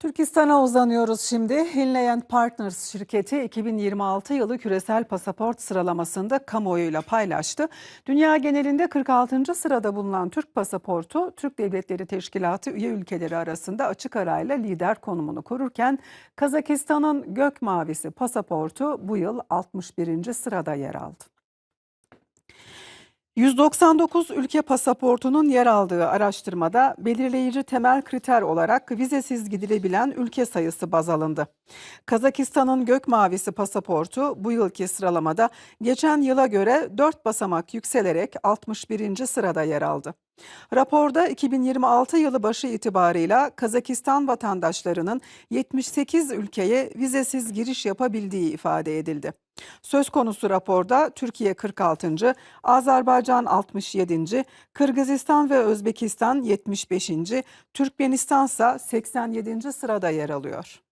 Türkistan'a uzanıyoruz şimdi. Hinley Partners şirketi 2026 yılı küresel pasaport sıralamasında kamuoyuyla paylaştı. Dünya genelinde 46. sırada bulunan Türk pasaportu, Türk Devletleri Teşkilatı üye ülkeleri arasında açık arayla lider konumunu korurken Kazakistan'ın gök mavisi pasaportu bu yıl 61. sırada yer aldı. 199 ülke pasaportunun yer aldığı araştırmada belirleyici temel kriter olarak vizesiz gidilebilen ülke sayısı baz alındı. Kazakistan'ın gök mavisi pasaportu bu yılki sıralamada geçen yıla göre 4 basamak yükselerek 61. sırada yer aldı. Raporda 2026 yılı başı itibarıyla Kazakistan vatandaşlarının 78 ülkeye vizesiz giriş yapabildiği ifade edildi. Söz konusu raporda Türkiye 46. Azerbaycan 67. Kırgızistan ve Özbekistan 75. Türkmenistan ise 87. sırada yer alıyor.